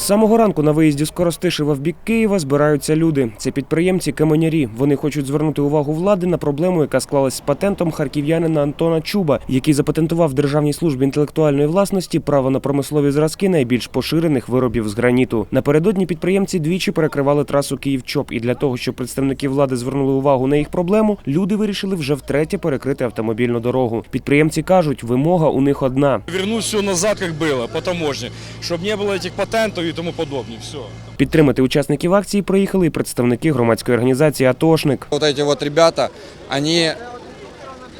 самого ранку на виїзді з Коростишева в бік Києва збираються люди. Це підприємці каменярі. Вони хочуть звернути увагу влади на проблему, яка склалась з патентом харків'янина Антона Чуба, який запатентував в Державній службі інтелектуальної власності право на промислові зразки найбільш поширених виробів з граніту. Напередодні підприємці двічі перекривали трасу Київ-Чоп. І для того, щоб представники влади звернули увагу на їх проблему, люди вирішили вже втретє перекрити автомобільну дорогу. Підприємці кажуть, вимога у них одна. Вернуть все назад, как было, по таможне, чтобы не было этих патентов и тому подобное. Все. Підтримати учасників акції приїхали і представники громадської організації Атошник. Вот эти вот ребята, они,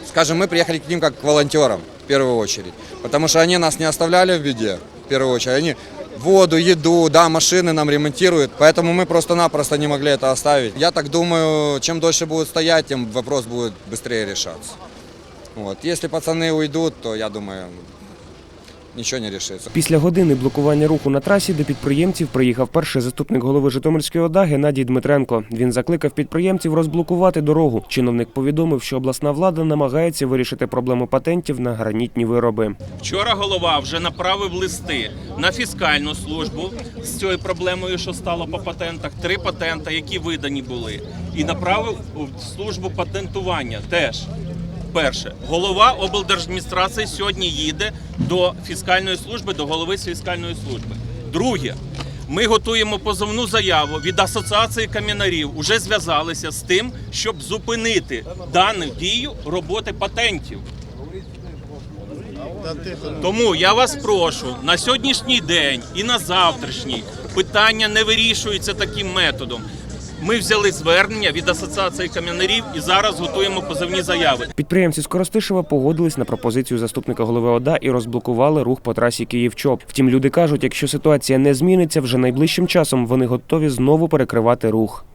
скажем, мы приехали к ним как к волонтерам в первую очередь, потому что они нас не оставляли в беде в первую очередь. Они воду, еду, да, машины нам ремонтируют, поэтому мы просто-напросто не могли это оставить. Я так думаю, чем дольше будут стоять, тем вопрос будет быстрее решаться. Вот. Если пацаны уйдут, то я думаю, ничего не решится. Після години блокування руху на трасі до підприємців приїхав перший заступник голови Житомирської ОДА Геннадій Дмитренко. Він закликав підприємців розблокувати дорогу. Чиновник повідомив, що обласна влада намагається вирішити проблему патентів на гранітні вироби. Вчора голова вже направив листи на фіскальну службу з цією проблемою, що стало по патентах. Три патента, які видані були, і направив у службу патентування теж. Перше, голова облдержадміністрації сьогодні їде до фіскальної служби, до голови фіскальної служби. Друге, ми готуємо позовну заяву від асоціації камінарів. Уже зв'язалися з тим, щоб зупинити дану дію роботи патентів. Тому я вас прошу на сьогоднішній день і на завтрашній питання не вирішується таким методом. Ми взяли звернення від асоціації кам'янарів і зараз готуємо позивні заяви. Підприємці з Коростишева погодились на пропозицію заступника голови ОДА і розблокували рух по трасі Київ-Чоп. Втім, люди кажуть, якщо ситуація не зміниться, вже найближчим часом вони готові знову перекривати рух.